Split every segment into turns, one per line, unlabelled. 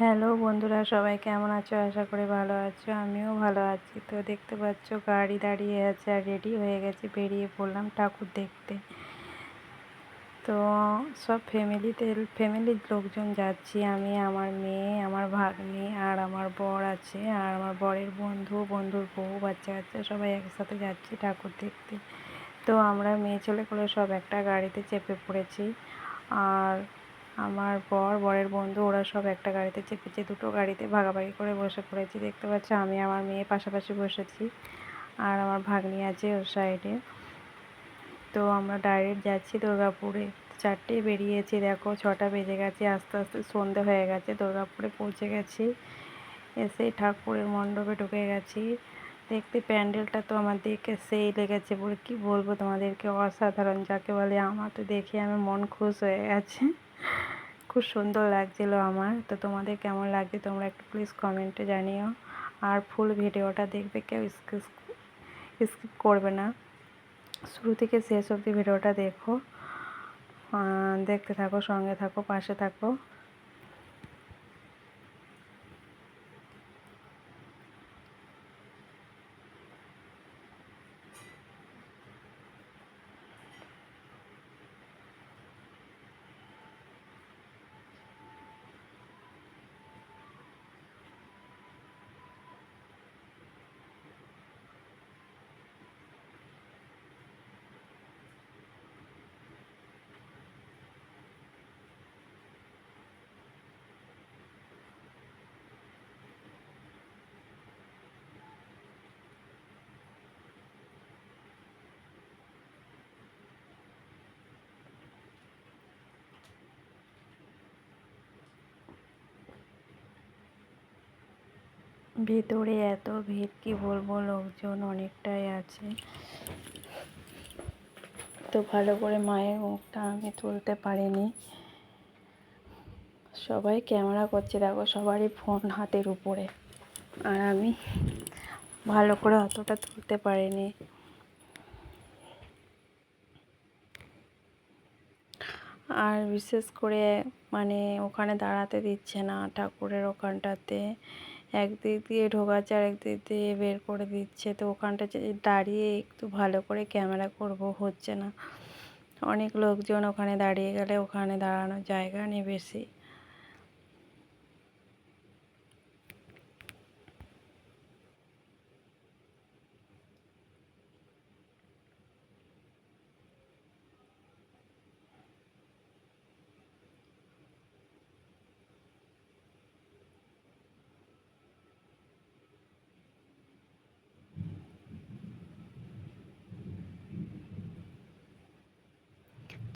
Hello বন্ধুরা, সবাই কেমন আছো? আশা করি ভালো আছো, আমিও ভালো আছি। তো দেখতে পাচ্ছ, গাড়ি দাঁড়িয়ে আছে আর রেডি হয়ে গেছে, বেরিয়ে পড়লাম ঠাকুর দেখতে। তো সব ফ্যামিলিতে ফ্যামিলির লোকজন যাচ্ছি আমি, আমার মেয়ে, আমার ভাগ্নি আর আমার বর আছে। আর আমার বরের বন্ধু, বন্ধুর বউ, বাচ্চা কাচ্চা সবাই একসাথে যাচ্ছি ঠাকুর দেখতে। তো আমরা মেয়ে ছেলে করে সব একটা গাড়িতে চেপে পড়েছি। আর আমার বর, বরের বন্ধু, ওরা সব একটা গাড়িতে চেপেছে, দুটো গাড়িতে ভাগাভাগি করে বসে পড়েছি। দেখতে পাচ্ছ, আমি আমার মেয়ে পাশাপাশি বসেছি আর আমার ভাগ্নি আছে ওর সাইডে। তো আমরা ডাইরেক্ট যাচ্ছি দুর্গাপুরে। চারটে বেরিয়েছি, দেখো, ছটা বেজে গেছে, আস্তে আস্তে সন্ধে হয়ে গেছে, দুর্গাপুরে পৌঁছে গেছি। এসে ঠাকুরের মণ্ডপে ঢুকে গেছি। দেখতে প্যান্ডেলটা তো আমার দেখে সেই লেগেছে বলে কি বলব তোমাদেরকে? অসাধারণ, যাকে বলে আমার তো দেখে আমার মন খুশ হয়ে গেছে। খুব সুন্দর লাগছিল আমার। তো তোমাদের কেমন লাগছে তোমরা একটু প্লিজ কমেন্টে জানিও। আর ফুল ভিডিওটা দেখবে কেউ স্কিপ স্কিপ করবে না। শুরু থেকে শেষ অবধি ভিডিওটা দেখো। দেখতে থাকো, সঙ্গে থাকো, পাশে থাকো। ভেতরে এত ভিড়, কি বলব, লোকজন অনেকটাই আছে। তো ভালো করে মায়ের মুখটা আমি তুলতে পারিনি। সবাই ক্যামেরা করছে, দেখো, সবারই ফোন হাতের উপরে। আর আমি ভালো করে অতটা তুলতে পারিনি। আর বিশেষ করে মানে ওখানে দাঁড়াতে দিচ্ছে না ঠাকুরের ওখানটাতে। একদিক দিয়ে ঢোকাচ্ছে আর একদিক দিয়ে বের করে দিচ্ছে। তো ওখানটা দাঁড়িয়ে একটু ভালো করে ক্যামেরা করব, হচ্ছে না। অনেক লোকজন ওখানে দাঁড়িয়ে গেলে ওখানে দাঁড়ানোর জায়গা নেই বেশি।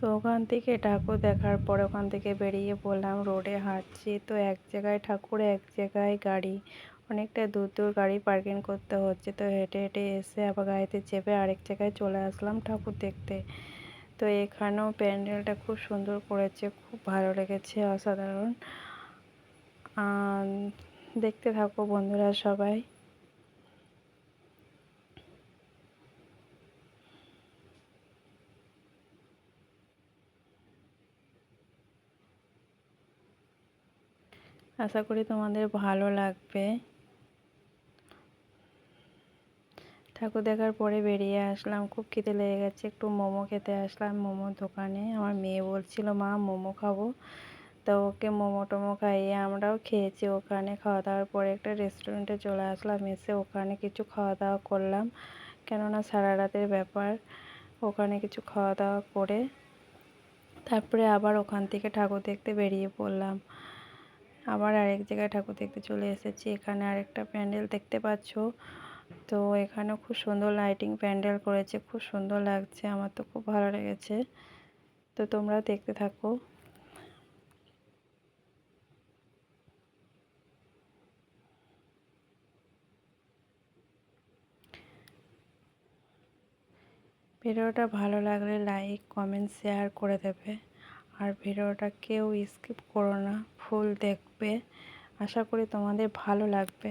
তো ওখান থেকে ঠাকুর দেখার পর ওখান থেকে বেরিয়ে পড়লাম, রোডে হাঁটছি। তো এক জায়গায় ঠাকুর, এক জায়গায় গাড়ি। অনেকটা দূর দূর গাড়ি পার্কিং করতে হচ্ছে। তো হেঁটে হেঁটে এসে আবার গাড়িতে চেপে আরেক জায়গায় চলে আসলাম ঠাকুর দেখতে। তো এখানেও প্যান্ডেলটা খুব সুন্দর করেছে, খুব ভালো লেগেছে অসাধারণ। দেখতে থাকো বন্ধুরা সবাই। আশা করি তোমাদের ভালো লাগবে। ঠাকুর দেখার পরে বেরিয়ে আসলাম, খুব খেতে লেগে গেছে, একটু মোমো খেতে আসলাম মোমোর দোকানে। আমার মেয়ে বলছিল, মা, মোমো খাব। তো ওকে মোমো টোমো খাইয়ে আমরাও খেয়েছি ওখানে। খাওয়া দাওয়ার পরে একটা রেস্টুরেন্টে চলে আসলাম, এসে ওখানে কিছু খাওয়া দাওয়া করলাম। কেননা সারা রাতের ব্যাপার, ওখানে কিছু খাওয়া দাওয়া করে তারপরে আবার ওখান থেকে ঠাকুর দেখতে বেরিয়ে পড়লাম। আবার আরেক জায়গায় ঠাকুর দেখতে চলে এসেছি। এখানে আরেকটা প্যান্ডেল দেখতে পাচ্ছ। তো এখানেও খুব সুন্দর লাইটিং প্যান্ডেল করেছে, খুব সুন্দর লাগছে, আমার তো খুব ভালো লেগেছে। তো তোমরা দেখতে থাকো। ভিডিওটা ভালো লাগলে লাইক কমেন্ট শেয়ার করে দেবে। আর ভিডিওটা কেউ স্কিপ করো না ফুল দেখবে। আশা করি তোমাদের ভালো লাগবে।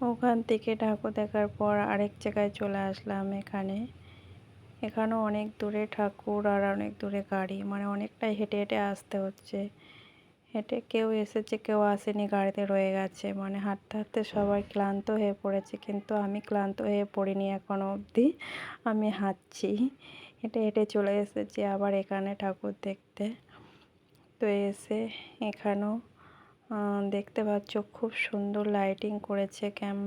ওখান থেকে ঠাকুর দেখার পর আরেক জায়গায় চলে আসলাম এখানে। এখানেও অনেক দূরে ঠাকুর আর অনেক দূরে গাড়ি মানে অনেকটাই হেঁটে হেঁটে আসতে হচ্ছে। হেঁটে কেউ এসেছে, কেউ আসেনি, গাড়িতে রয়ে গেছে মানে হাঁটতে হাঁটতে সবাই ক্লান্ত হয়ে পড়েছে, কিন্তু আমি ক্লান্ত হয়ে পড়িনি এখনও অবধি, আমি হাঁটছি। হেঁটে হেঁটে চলে এসেছি আবার এখানে ঠাকুর দেখতে। তো এসে এখানেও দেখতে পাচ্ছ খুব সুন্দর লাইটিং করেছে। ক্যাম,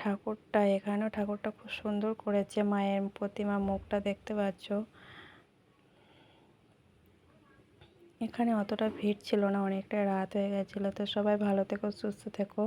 ঠাকুরটা, এখানেও ঠাকুরটা খুব সুন্দর করেছে। মায়ের প্রতিমা মুখটা দেখতে পাচ্ছ। এখানে অতটা ভিড় ছিল না অনেকটা রাত হয়ে গেছিল। তো সবাই ভালো থেকো, সুস্থ থেকো।